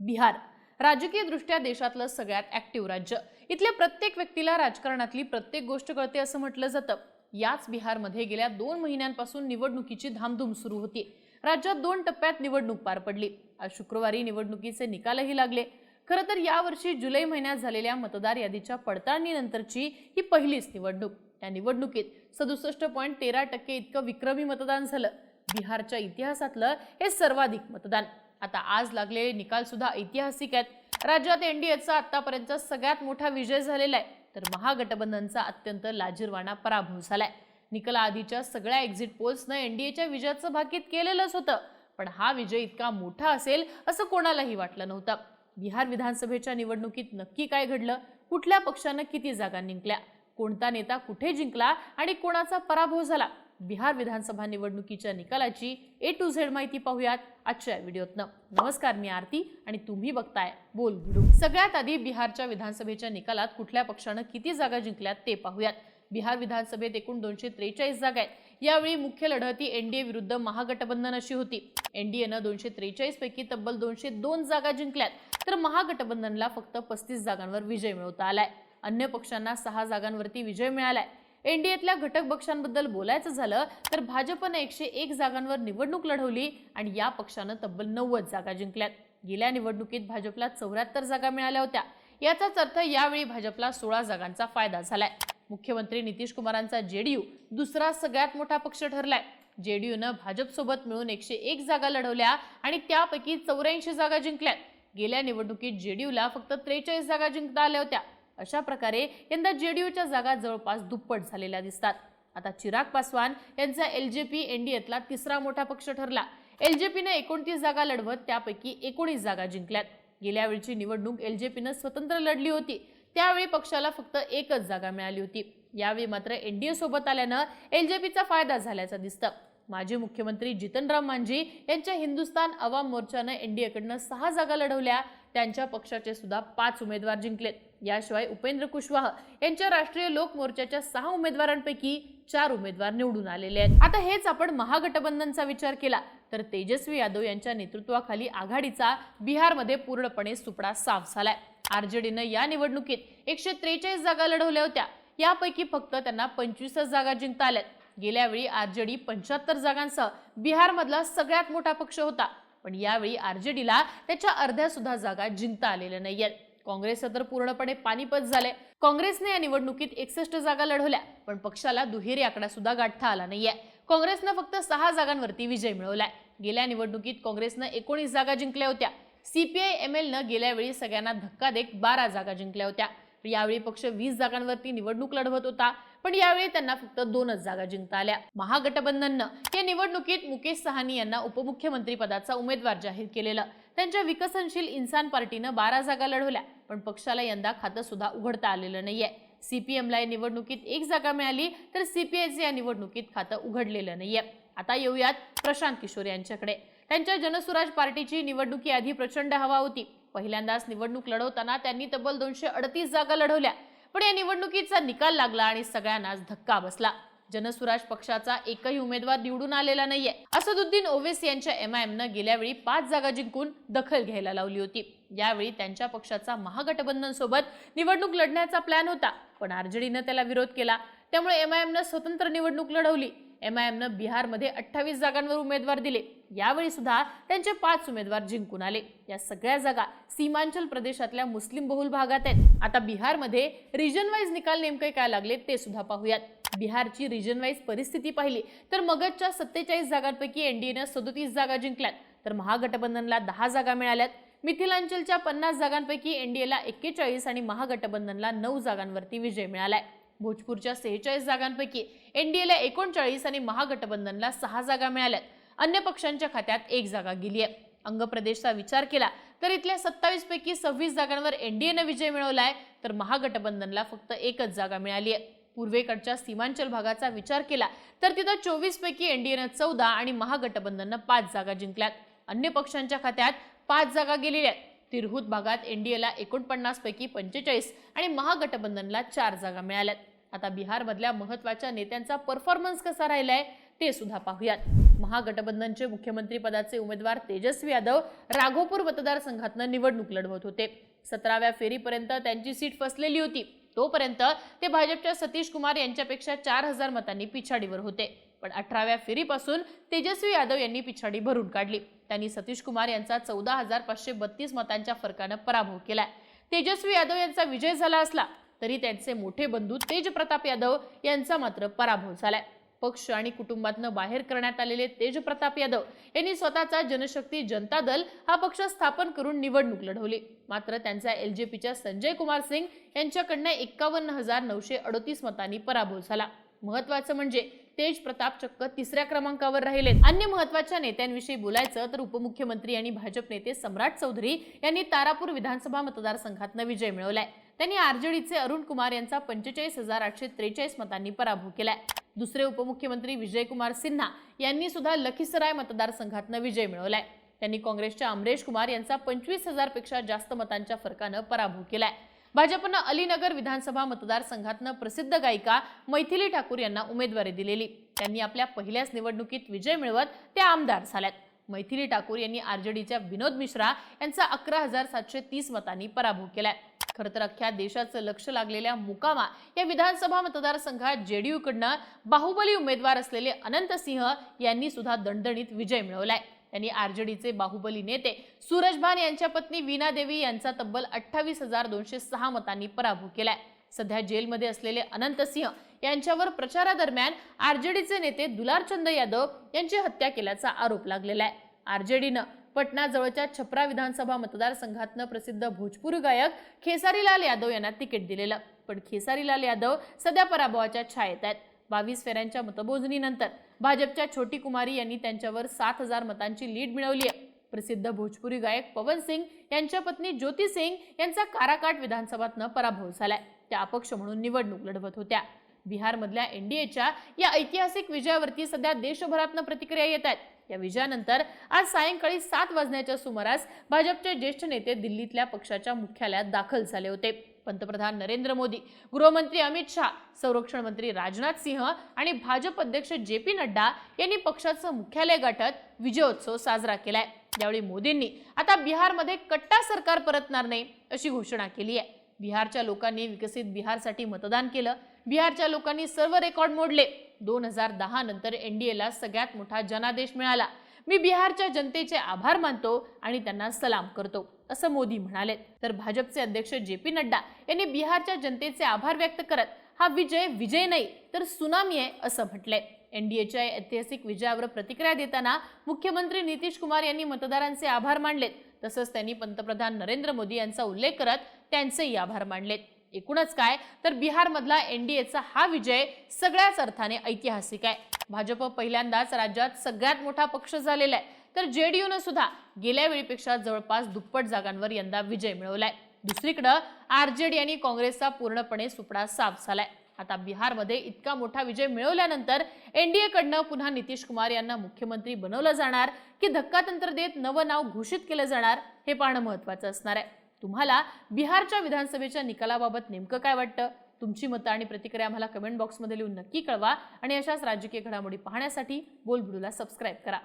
बिहार. राजकीय दृष्ट्या देशातलं सगळ्यात ऍक्टिव्ह राज्य. इथल्या प्रत्येक व्यक्तीला राजकारणातली प्रत्येक गोष्ट कळते असं म्हटलं जातं. याच बिहारमध्ये गेल्या दोन महिन्यांपासून निवडणुकीची धामधूम सुरू होती राज्यात दोन टप्प्यात निवडणूक पार पडली. आज शुक्रवारी निवडणुकीचे निकालही लागले. खरं तर यावर्षी जुलै महिन्यात झालेल्या मतदार यादीच्या पडताळणीनंतरची ही पहिलीच निवडणूक. त्या निवडणुकीत सदुसष्ट पॉईंट तेरा टक्के इतकं विक्रमी मतदान झालं. बिहारच्या इतिहासातलं हे सर्वाधिक मतदान. आता आज लागलेले निकाल सुद्धा ऐतिहासिक आहेत. राज्यात एनडीएचा आतापर्यंत सगळ्यात मोठा विजय झालेला आहे तर महागठबंधनचा अत्यंत लाजीरवाणा पराभव झालाय. निकालाआधीच्या सगळ्या एक्झिट पोल्सनं एनडीएच्या विजयाचं भाकीत केलेलंच होतं. पण हा विजय इतका मोठा असेल असं कोणालाही वाटलं नव्हतं. बिहार विधानसभेच्या निवडणुकीत नक्की काय घडलं? कुठल्या पक्षानं किती जागा जिंकल्या? कोणता नेता कुठे जिंकला? आणि कोणाचा पराभव झाला? बिहार विधानसभा निवडणुकीच्या निकालाची ए टू झेड माहिती पाहूयात आजच्या व्हिडिओतनं. नमस्कार मी आरती आणि तुम्ही बघताय बोल व्हिडिओ. सगळ्यात आधी बिहारच्या विधानसभेच्या निकालात कुठल्या पक्षानं किती जागा जिंकल्यात ते पाहूयात. बिहार विधानसभेत एकूण दोनशे त्रेचाळीस जागा आहेत. यावेळी मुख्य लढती एनडीए विरुद्ध महागठबंधन अशी होती. एनडीएनं दोनशे त्रेचाळीस पैकी तब्बल दोनशे दोन जागा जिंकल्यात. तर महागठबंधनला फक्त पस्तीस जागांवर विजय मिळवता आलाय. अन्य पक्षांना सहा जागांवरती विजय मिळालाय. एनडीएतल्या घटक पक्षांबद्दल बोलायचं झालं तर भाजपनं एकशे एक जागांवर निवडणूक लढवली आणि या पक्षानं तब्बल नव्वद जागा जिंकल्यात. गेल्या निवडणुकीत भाजपला चौऱ्याहत्तर जागा मिळाल्या होत्या. याचाच अर्थ यावेळी भाजपला सोळा जागांचा फायदा झालाय. मुख्यमंत्री नितीश कुमारांचा जेडीयू दुसरा सगळ्यात मोठा पक्ष ठरलाय. जेडीयूनं भाजपसोबत मिळून एकशे एक जागा लढवल्या आणि त्यापैकी चौऱ्याऐंशी जागा जिंकल्यात. गेल्या निवडणुकीत जेडीयूला फक्त त्रेचाळीस जागा जिंकता आल्या होत्या. अशा प्रकारे यंदा जेडीयूच्या जागा जवळपास दुप्पट झालेल्या दिसतात. आता चिराग पासवान यांचा एल जे पी एनडीएतला तिसरा मोठा पक्ष ठरला. एल जे पीनं एकोणतीस जागा लढवत त्यापैकी एकोणीस जागा जिंकल्यात. गेल्या वेळची निवडणूक पीनं स्वतंत्र लढली होती. त्यावेळी पक्षाला फक्त एकच जागा मिळाली होती. यावेळी मात्र एनडीए सोबत आल्यानं एल जे पीचा फायदा झाल्याचं दिसतं. माजी मुख्यमंत्री जितनराम मांझी यांच्या हिंदुस्तान अवाम मोर्चानं एनडीएकडनं सहा जागा लढवल्या. त्यांच्या पक्षाचे सुद्धा पाच उमेदवार जिंकलेत. याशिवाय उपेंद्र कुशवाह यांच्या राष्ट्रीय लोक मोर्चाच्या सहा उमेदवारांपैकी चार उमेदवार निवडून आलेले आहेत. आता हेच आपण महागठबंधनचा विचार केला तर तेजस्वी यादव यांच्या नेतृत्वाखाली आघाडीचा बिहारमध्ये पूर्णपणे सुपडा साफ झालाय. आरजेडीनं या निवडणुकीत एकशे त्रेचाळीस जागा लढवल्या होत्या. यापैकी फक्त त्यांना पंचवीसच जागा जिंकता आल्यात. गेल्यावेळी आरजेडी पंच्याहत्तर जागांसह बिहारमधला सगळ्यात मोठा पक्ष होता पण यावेळी आरजेडीला त्याच्या अर्ध्या सुद्धा जागा जिंकता आलेल्या नाही आहेत काँग्रेसचं तर पूर्णपणे पानिपत झाले काँग्रेसने या निवडणुकीत एकसष्ट जागा लढवल्या पण पक्षाला दुहेरी आकडा सुद्धा गाठता आला नाहीये. काँग्रेसनं फक्त सहा जागांवरती विजय मिळवलाय. गेल्या निवडणुकीत काँग्रेसनं एकोणीस जागा जिंकल्या होत्या. सीपीआय एम एलनं गेल्या वेळी सगळ्यांना धक्का देत बारा जागा जिंकल्या होत्या. यावेळी पक्ष वीस जागांवरती निवडणूक लढवत होता पण यावेळी त्यांना फक्त दोनच जागा जिंकता आल्या. महागठबंधननं या निवडणुकीत मुकेश सहानी यांना उपमुख्यमंत्री पदाचा उमेदवार जाहीर केलेलं. त्यांच्या विकसनशील इन्सान पार्टीनं बारा जागा लढवल्या पण पक्षाला यंदा खातं सुद्धा उघडता आलेलं नाहीये. सीपीएमला या निवडणुकीत एक जागा मिळाली तर सीपीआयचं या निवडणुकीत खातं उघडलेलं नाहीये. आता येऊयात प्रशांत किशोर यांच्याकडे. त्यांच्या जनसुराज पार्टीची निवडणुकी आधी प्रचंड हवा होती. पहिल्यांदाच निवडणूक लढवताना त्यांनी तब्बल दोनशे अडतीस जागा लढवल्या. पण या निवडणुकीचा निकाल लागला आणि सगळ्यांनाच धक्का बसला. जनसुराज पक्षाचा एकही उमेदवार निवडून आलेला नाहीये. असदुद्दीन ओवेस यांच्या एमआयएमनं गेल्या वेळी पाच जागा जिंकून दखल घ्यायला लावली होती. यावेळी त्यांच्या पक्षाचा महागठबंधन सोबत निवडणूक लढण्याचा प्लॅन होता पण आरजेडीनं त्याला विरोध केला. त्यामुळे एमआयएमनं स्वतंत्र निवडणूक लढवली. एम आय एमनं बिहारमध्ये अठ्ठावीस जागांवर उमेदवार दिले. यावेळी सुद्धा त्यांचे पाच उमेदवार जिंकून आले. या सगळ्या जागा सीमांचल प्रदेशातल्या मुस्लिम बहुल भागात आहेत. आता बिहारमध्ये रिजन वाईज निकाल नेमके काय लागले ते सुद्धा पाहूयात. बिहारची रिजन वाईज परिस्थिती पाहिली तर मगधच्या सत्तेचाळीस जागांपैकी एनडीएनं सदोतीस जागा जिंकल्यात. तर महागठबंधनला दहा जागा मिळाल्यात. मिथिलांचलच्या पन्नास जागांपैकी एनडीएला एक्केचाळीस आणि महागठबंधनला नऊ जागांवरती विजय मिळालाय. भोजपूरच्या सेहेचाळीस जागांपैकी एनडीएला एकोणचाळीस आणि महागठबंधनला सहा जागा मिळाल्यात. अन्य पक्षांच्या खात्यात एक जागा गेली आहे अंग प्रदेशचा विचार केला तर इथल्या सत्तावीस पैकी सव्वीस जागांवर एनडीएनं विजय मिळवलाय तर महागठबंधनला फक्त एकच जागा मिळाली आहे पूर्वेकडच्या सीमांचल भागाचा विचार केला तर तिथं चोवीस पैकी एनडीएनं चौदा आणि महागठबंधननं पाच जागा जिंकल्यात. अन्य पक्षांच्या खात्यात पाच जागा गेलेल्या आहेत. तिरहूत भागात एनडीएला एकोणपन्नासपैकी पंचेचाळीस आणि महागठबंधनला चार जागा मिळाल्यात. आता बिहारमधल्या महत्त्वाच्या नेत्यांचा परफॉर्मन्स कसा राहिलाय ते सुद्धा पाहूयात. महागठबंधनचे मुख्यमंत्री पदाचे उमेदवार तेजस्वी यादव राघोपूर मतदारसंघातनं निवडणूक लढवत होते. सतराव्या फेरीपर्यंत त्यांची सीट फसलेली होती. तोपर्यंत ते भाजपच्या सतीश कुमार यांच्यापेक्षा चार हजार मतांनी पिछाडीवर होते. पण अठराव्या फेरीपासून तेजस्वी यादव यांनी पिछाडी भरून काढली. त्यांनी सतीश कुमार यांचा चौदा हजार पाचशे बत्तीस मतांच्या फरकानं पराभव केलाय. तेजस्वी यादव यांचा विजय झाला असला तरी त्यांचे मोठे बंधू तेज प्रताप यादव यांचा मात्र पराभव झालाय. पक्ष आणि कुटुंबातनं बाहेर करण्यात आलेले तेज प्रताप यादव यांनी स्वतःचा जनशक्ती जनता दल हा पक्ष स्थापन करून निवडणूक लढवली. मात्र त्यांचा एलजेपीच्या संजय कुमार सिंग यांच्याकडनं एक्कावन्न हजार नऊशे अडोतीस मतांनी पराभव झाला. महत्वाचं म्हणजे तेज प्रताप चक्क तिसऱ्या क्रमांकावर राहिले अन्य महत्त्वाच्या नेत्यांविषयी बोलायचं तर उपमुख्यमंत्री आणि भाजप नेते सम्राट चौधरी यांनी तारापूर विधानसभा मतदारसंघातनं विजय मिळवलाय. त्यांनी आरजेडीचे अरुण कुमार यांचा पंचेचाळीस हजार आठशे त्रेचाळीस मतांनी पराभव केलाय. दुसरे उपमुख्यमंत्री विजयकुमार सिन्हा यांनी सुद्धा लखीसराय मतदारसंघातनं विजय मिळवलाय. त्यांनी काँग्रेसच्या अमरेश कुमार यांचा पंचवीस हजारपेक्षा जास्त मतांच्या फरकानं पराभव केलाय. भाजपनं अलीनगर विधानसभा मतदारसंघातनं प्रसिद्ध गायिका मैथिली ठाकूर यांना उमेदवारी दिलेली. त्यांनी आपल्या पहिल्याच निवडणुकीत विजय मिळवत त्या आमदार झाल्यात. मैथिली ठाकूर यांनी आरजेडीच्या विनोद मिश्रा यांचा अकरा हजार सातशे तीस मतांनी पराभव केलाय. खरं तर अख्ख्या देशाचं लक्ष लागलेल्या मुकामा या विधानसभा मतदारसंघात जेडीयूकडनं बाहुबली उमेदवार असलेले अनंत सिंह यांनी सुद्धा दणदणीत विजय मिळवलाय. यांनी आरजेडीचे बाहुबली नेते सूरजभान यांच्या पत्नी वीना देवी यांचा तब्बल अठ्ठावीस हजार दोनशे सहा मतांनी पराभव केलाय. सध्या जेलमध्ये असलेले अनंत सिंह यांच्यावर प्रचारादरम्यान आरजेडीचे नेते दुलारचंद यादव यांची हत्या केल्याचा आरोप लागलेला आहे. आरजेडीनं पटना जवळच्या छपरा विधानसभा मतदारसंघातनं प्रसिद्ध भोजपुरी गायक खेसारीलाल यादव यांना तिकीट दिलेलं. पण खेसारीलाल यादव सध्या पराभवाच्या छायेत आहेत. बावीस फेऱ्यांच्या मतमोजणीनंतर भाजपच्या छोटी कुमारी यांनी त्यांच्यावर सात हजार मतांची लीड मिळवली आहे. प्रसिद्ध भोजपुरी गायक पवन सिंग यांच्या पत्नी ज्योती सिंग यांचा काराकाट विधानसभातनं पराभव झालाय. त्या अपक्ष म्हणून निवडणूक लढवत होत्या. बिहारमधल्या एनडीएच्या या ऐतिहासिक विजयावरती सध्या देशभरातनं प्रतिक्रिया येत आहेत. या विजयानंतर आज सायंकाळी सात वाजण्याच्या सुमारास भाजपचे ज्येष्ठ नेते दिल्लीतल्या पक्षाच्या मुख्यालयात दाखल झाले होते. पंतप्रधान नरेंद्र मोदी गृहमंत्री अमित शहा संरक्षण मंत्री राजनाथ सिंह आणि भाजप अध्यक्ष जे पी नड्डा यांनी पक्षाचं मुख्यालय गाठत विजयोत्सव साजरा केलाय. यावेळी मोदींनी आता बिहारमध्ये कट्टा सरकार परतणार नाही अशी घोषणा केली आहे. बिहारच्या लोकांनी विकसित बिहारसाठी मतदान केलं. बिहारच्या लोकांनी सर्व रेकॉर्ड मोडले. दोन हजार दहा नंतर एनडीएला सगळ्यात मोठा जनादेश मिळाला. मी बिहारच्या जनतेचे आभार मानतो आणि त्यांना सलाम करतो असं मोदी म्हणाले. तर भाजपचे अध्यक्ष जे पी नड्डा यांनी बिहारच्या जनतेचे आभार व्यक्त करत हा विजय विजय नाही तर सुनामी आहे असं म्हटलंय एनडीएच्या ऐतिहासिक विजयावर प्रतिक्रिया देताना मुख्यमंत्री नितीश कुमार यांनी मतदारांचे आभार मानलेत. तसंच त्यांनी पंतप्रधान नरेंद्र मोदी यांचा उल्लेख करत त्यांचेही आभार मानलेत. एकूणच काय तर बिहारमधला एनडीएचा हा विजय सगळ्याच अर्थाने ऐतिहासिक आहे. भाजप पहिल्यांदाच राज्यात सगळ्यात मोठा पक्ष झालेला आहे तर जेडीयूनं सुद्धा गेल्या वेळीपेक्षा जवळपास दुप्पट जागांवर यंदा विजय मिळवलाय. दुसरीकडं आरजेडी आणि काँग्रेसचा पूर्णपणे सुपडा साफ झालाय. आता बिहारमध्ये इतका मोठा विजय मिळवल्यानंतर एनडीएकडनं पुन्हा नितीश कुमार यांना मुख्यमंत्री बनवलं जाणार की धक्कातंत्र देत नवं नाव घोषित केलं जाणार हे पाहणं महत्वाचं असणार आहे. तुम्हाला बिहारच्या विधानसभेच्या निकालाबाबत नेमकं काय वाटतं? तुमची मतं आणि प्रतिक्रिया आम्हाला कमेंट बॉक्समध्ये लिहून नक्की कळवा. आणि अशाच राजकीय घडामोडी पाहण्यासाठी बोलबुडूला सबस्क्राईब करा.